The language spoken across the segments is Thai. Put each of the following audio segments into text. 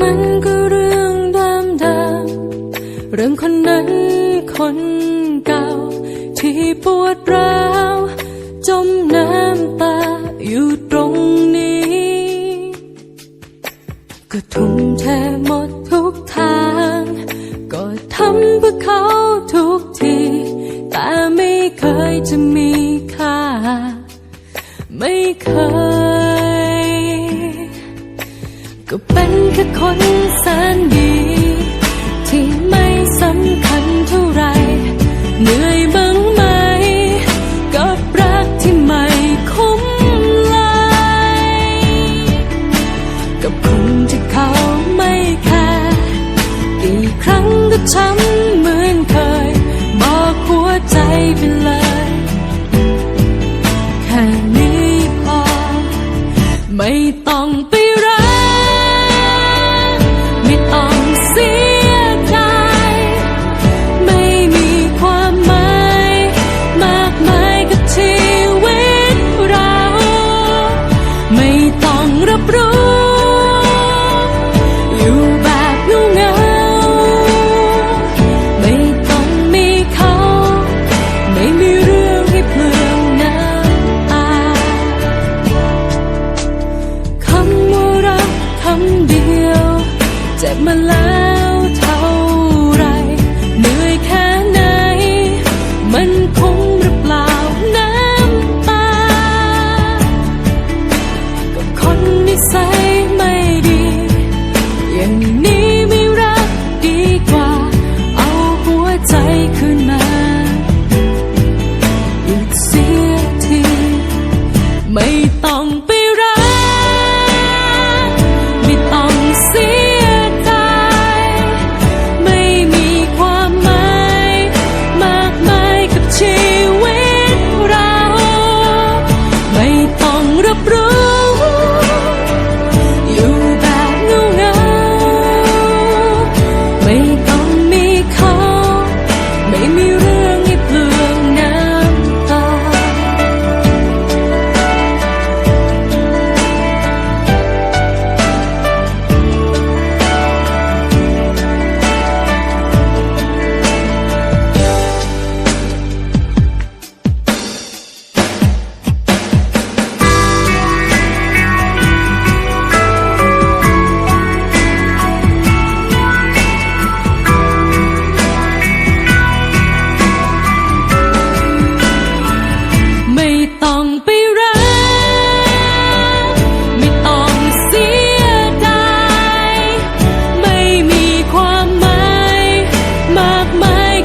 มันก็เรื่องเดิมๆเรื่องคนนั้นคนเก่า ที่ปวดร้าว จมน้ำตาอยู่ตรงนี้ ก็ทุ่มเทหมดทุกทาง ก็ทำเพื่อเขาทุกที แต่ไม่เคยจะมีค่า ไม่เคย คนแสนดี ที่ไม่สำคัญเท่าไร เหนื่อยบ้างไหม กับรักที่ไม่คุ้มเลยกับคนที่เขาไม่แคร์กี่ครั้งก็ช้ำเหมือนเคย บอกหัวใจไปเลยแค่นี้พอ ไม่ต้องไปรัก ไม่ต้องรับรู้อยู่แบบเงาเงาไม่ต้องมีเขา ไม่มีเรื่องให้เปลืองน้ำตาคำว่ารักคำเดียวเจ็บมาแล้ว ไม่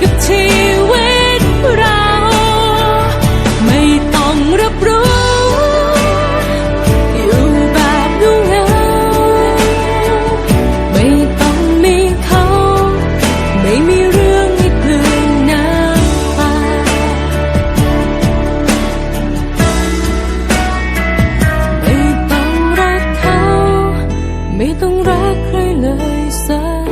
กับชีวิตเรา ไม่ต้องรับรู้ อยู่แบบเงาไม่ต้องมีเขา ไม่มีเรื่องให้กลืนน้ำตาไม่ต้องรักเขา ไม่ต้องรักใครเลยสัก